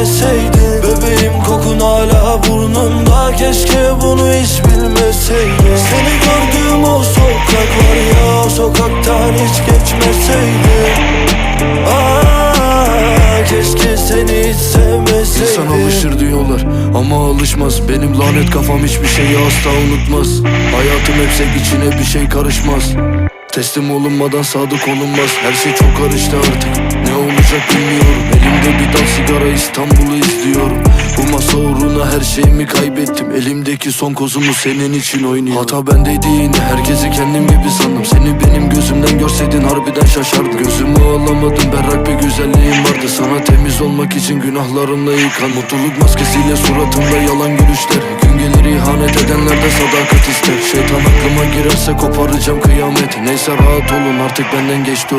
etmeseydin Bebeğim kokun hala burnumda Keşke bunu hiç bilmeseydin. Seni gördüğüm o sokak var ya O sokaktan hiç geçmeseydin. Aa, Keşke seni hiç sevmeseydin. İnsan alışır diyorlar ama alışmaz. Benim lanet kafam hiçbir şeyi asla unutmaz. Hayatım hepsek içine bir şey karışmaz. Teslim olunmadan sadık olunmaz. Her şey çok karıştı artık. Ne olacak bilmiyorum sigara İstanbul'u izliyorum. Bu masa uğruna her şeyimi kaybettim. Elimdeki son kozumu senin için oynuyorum. Hata bendeydi yine herkesi kendim gibi sandım. Seni benim gözümden görseydin harbiden şaşardım. Gözümü alamadım berrak bir güzelliğim vardı. Sana temiz olmak için günahlarımla yıkan Mutluluk maskesiyle suratımda yalan gülüşler. Gün gelir ihanet edenler de sadakat ister. Şeytan aklıma girerse koparacağım kıyamet. Neyse rahat olun artık benden geçti